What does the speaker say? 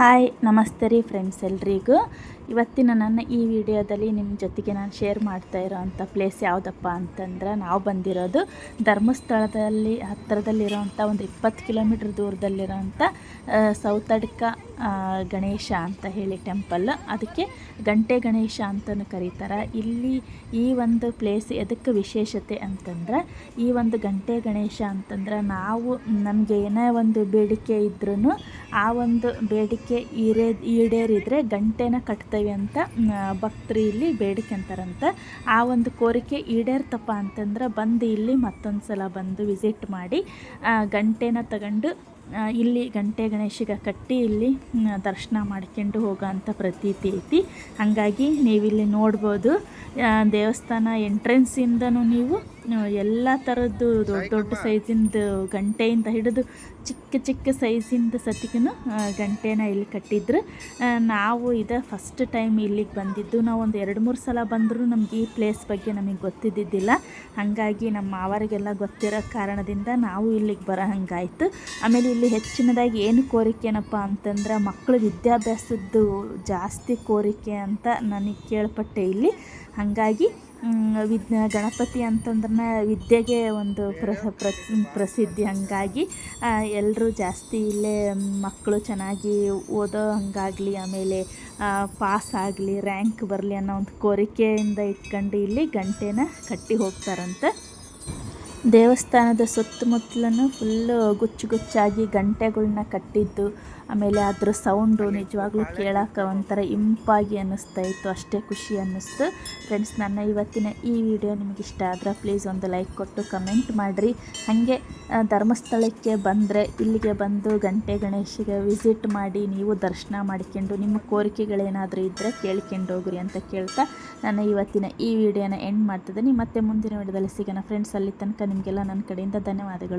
Hi, ನಮಸ್ತೆ ರೀ friends ಎಲ್ರಿಗೂ. ಇವತ್ತಿನ ನನ್ನ ಈ ವಿಡಿಯೋದಲ್ಲಿ ನಿಮ್ಮ ಜೊತೆಗೆ ನಾನು ಶೇರ್ ಮಾಡ್ತಾ ಇರೋವಂಥ ಪ್ಲೇಸ್ ಯಾವುದಪ್ಪ ಅಂತಂದ್ರೆ ನಾವು ಬಂದಿರೋದು ಧರ್ಮಸ್ಥಳದಲ್ಲಿ ಹತ್ತಿರದಲ್ಲಿರೋವಂಥ ಒಂದು ಇಪ್ಪತ್ತು ಕಿಲೋಮೀಟ್ರ್ ದೂರದಲ್ಲಿರೋವಂಥ ಸೌತಡ್ಕ ಗಣೇಶ ಅಂತ ಹೇಳಿ ಟೆಂಪಲ್. ಅದಕ್ಕೆ ಗಂಟೆ ಗಣೇಶ ಅಂತಲೂ ಕರೀತಾರೆ. ಇಲ್ಲಿ ಈ ಒಂದು ಪ್ಲೇಸ್ ಎದಕ್ಕೆ ವಿಶೇಷತೆ ಅಂತಂದ್ರೆ, ಈ ಒಂದು ಗಂಟೆ ಗಣೇಶ ಅಂತಂದ್ರೆ ನಾವು ನಮಗೆ ಏನೇ ಒಂದು ಬೇಡಿಕೆ ಇದ್ರೂ ಆ ಒಂದು ಬೇಡಿಕೆ ಈರೇ, ಈಡೇರಿದರೆ ಗಂಟೆನ ಕಟ್ತೇವೆ ಅಂತ ಭಕ್ತರು ಇಲ್ಲಿ ಬೇಡಿಕೆ ಅಂತಾರಂತೆ. ಆ ಒಂದು ಕೋರಿಕೆ ಈಡೇರ್ತಪ್ಪ ಅಂತಂದ್ರೆ ಬಂದು ಇಲ್ಲಿ ಮತ್ತೊಂದು ಸಲ ಬಂದು ವಿಸಿಟ್ ಮಾಡಿ ಗಂಟೆನ ತಗೊಂಡು ಇಲ್ಲಿ ಗಂಟೆ ಗಣೇಶಿಗೆ ಕಟ್ಟಿ ಇಲ್ಲಿ ದರ್ಶನ ಮಾಡ್ಕೊಂಡು ಹೋಗೋಂಥ ಪ್ರತೀತಿ ಐತಿ. ಹಾಗಾಗಿ ನೀವಿಲ್ಲಿ ನೋಡ್ಬೋದು ದೇವಸ್ಥಾನ ಎಂಟ್ರೆನ್ಸಿಂದನೂ ನೀವು ಎಲ್ಲ ಥರದ್ದು ದೊಡ್ಡ ದೊಡ್ಡ ಸೈಜಿಂದು ಗಂಟೆಯಿಂದ ಹಿಡಿದು ಚಿಕ್ಕ ಚಿಕ್ಕ ಸೈಜಿಂದ ಸತಿಗೂ ಗಂಟೆನ ಇಲ್ಲಿ ಕಟ್ಟಿದ್ರು. ನಾವು ಇದು ಫಸ್ಟ್ ಟೈಮ್ ಇಲ್ಲಿಗೆ ಬಂದಿದ್ದು. ನಾವು ಒಂದು ಎರಡು ಮೂರು ಸಲ ಬಂದರೂ ನಮ್ಗೆ ಈ ಪ್ಲೇಸ್ ಬಗ್ಗೆ ನಮಗೆ ಗೊತ್ತಿದ್ದಿದ್ದಿಲ್ಲ. ಹಾಗಾಗಿ ನಮ್ಮ ಮಾವರಿಗೆಲ್ಲ ಗೊತ್ತಿರೋ ಕಾರಣದಿಂದ ನಾವು ಇಲ್ಲಿಗೆ ಬರೋ ಹಂಗಾಯಿತು. ಆಮೇಲೆ ಇಲ್ಲಿ ಹೆಚ್ಚಿನದಾಗಿ ಏನು ಕೋರಿಕೆ ಏನಪ್ಪ ಅಂತಂದ್ರೆ ಮಕ್ಕಳು ವಿದ್ಯಾಭ್ಯಾಸದ್ದು ಜಾಸ್ತಿ ಕೋರಿಕೆ ಅಂತ ನನಗೆ ಕೇಳ್ಪಟ್ಟೆ ಇಲ್ಲಿ. ಹಾಗಾಗಿ ವಿದ್ ಗಣಪತಿ ಅಂತಂದ್ರೆ ವಿದ್ಯೆಗೆ ಒಂದು ಪ್ರ- ಪ್ರಸಿದ್ಧಿ ಹಾಗಾಗಿ ಎಲ್ಲರೂ ಜಾಸ್ತಿ ಇಲ್ಲೇ ಮಕ್ಕಳು ಚೆನ್ನಾಗಿ ಓದೋ ಹಂಗಾಗಲಿ, ಆಮೇಲೆ ಪಾಸ್ ಆಗಲಿ ರ್ಯಾಂಕ್ ಬರಲಿ ಅನ್ನೋ ಒಂದು ಕೋರಿಕೆಯಿಂದ ಇಟ್ಕೊಂಡು ಇಲ್ಲಿ ಗಂಟೆನ ಕಟ್ಟಿ ಹೋಗ್ತಾರಂತೆ. ದೇವಸ್ಥಾನದ ಸುತ್ತಮುತ್ತಲೂ ಫುಲ್ಲು ಗುಚ್ಚು ಗುಚ್ಚಾಗಿ ಗಂಟೆಗಳನ್ನ ಕಟ್ಟಿದ್ದು. ಆಮೇಲೆ ಅದ್ರ ಸೌಂಡು ನಿಜವಾಗ್ಲೂ ಕೇಳೋಕೆ ಒಂಥರ ಇಂಪಾಗಿ ಅನ್ನಿಸ್ತಾ ಇತ್ತು. ಅಷ್ಟೇ ಖುಷಿ ಅನ್ನಿಸ್ತು. ಫ್ರೆಂಡ್ಸ್ ನನ್ನ ಇವತ್ತಿನ ಈ ವಿಡಿಯೋ ನಿಮಗೆ ಇಷ್ಟ ಆದರೆ ಪ್ಲೀಸ್ ಒಂದು ಲೈಕ್ ಕೊಟ್ಟು ಕಮೆಂಟ್ ಮಾಡಿರಿ. ಹಾಗೆ ಧರ್ಮಸ್ಥಳಕ್ಕೆ ಬಂದರೆ ಇಲ್ಲಿಗೆ ಬಂದು ಗಂಟೆ ಗಣೇಶಿಗೆ ವಿಸಿಟ್ ಮಾಡಿ ನೀವು ದರ್ಶನ ಮಾಡಿಕೊಂಡು ನಿಮ್ಮ ಕೋರಿಕೆಗಳೇನಾದರೂ ಇದ್ದರೆ ಕೇಳ್ಕೊಂಡು ಹೋಗ್ರಿ ಅಂತ ಕೇಳ್ತಾ ನಾನು ಇವತ್ತಿನ ಈ ವಿಡಿಯೋನ ಎಂಡ್ ಮಾಡ್ತಿದ್ದೀನಿ. ಮತ್ತೆ ಮುಂದಿನ ವಿಡಿಯೋದಲ್ಲಿ ಸಿಗೋಣ. ಫ್ರೆಂಡ್ಸ್ ಅಲ್ಲಿ ತನಕ ನಿಮಗೆಲ್ಲ ನನ್ನ ಕಡೆಯಿಂದ ಧನ್ಯವಾದಗಳು.